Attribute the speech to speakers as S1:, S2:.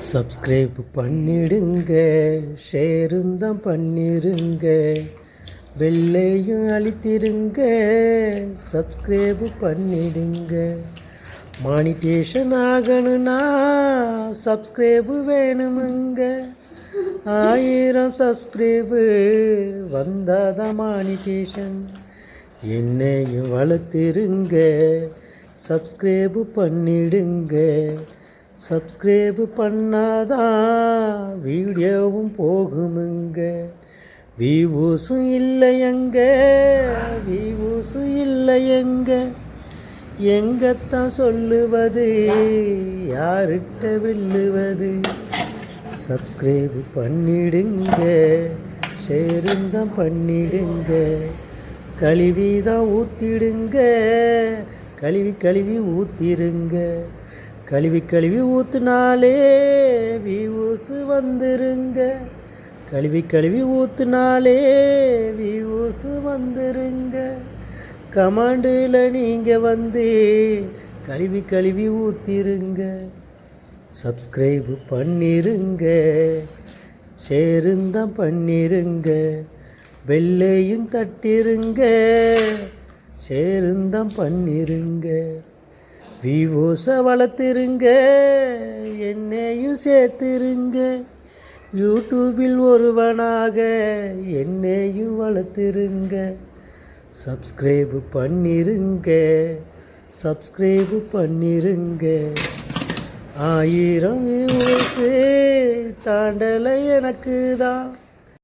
S1: Subscribe பண்ணிடுங்க ஷேருந்தம் பண்ணிருங்க வெள்ளையும் அழித்திருங்க சப்ஸ்கிரைப் பண்ணிடுங்க. மானிட்டேஷன் ஆகணும்னா சப்ஸ்கிரைபு வேணுமுங்க. ஆயிரம் சப்ஸ்கிரைபு வந்தாதான் மானிட்டேஷன் என்னையும் வளர்த்திருங்க சப்ஸ்கிரைபு பண்ணிடுங்க. சப்ஸ்கிரைபு பண்ணாதான் வீடியோவும் போகுமுங்க. விவூசும் இல்லை எங்க இல்லையங்க. இல்லை எங்க எங்கத்தான் சொல்லுவது? யாருட்ட வெல்லுவது? சப்ஸ்கிரைப் பண்ணிடுங்க. ஷேருந்தான் பண்ணிடுங்க. கழுவி தான் ஊற்றிடுங்க கழுவி கழுவி ஊற்றிடுங்க கழுவி கழுவி ஊற்றுனாலே வியூஸு வந்துருங்க. கழுவி கழுவி ஊற்றுனாலே வியூஸு வந்துருங்க. கமாண்டில் நீங்கள் வந்து கழுவி கழுவி ஊத்திருங்க. சப்ஸ்கிரைப் பண்ணிருங்க. ஷேருந்தான் பண்ணிருங்க. வெள்ளையும் தட்டிருங்க. ஷேருந்தான் பண்ணிருங்க. விவோச வளர்த்துருங்க என்னையும் சேர்த்துருங்க. யூடியூபில் ஒருவனாக என்னையும் வளர்த்துருங்க. சப்ஸ்கிரைபு பண்ணிருங்க சப்ஸ்கிரைபு பண்ணிருங்க. ஆயிரம் வியூஸு தாண்டலை எனக்கு தான்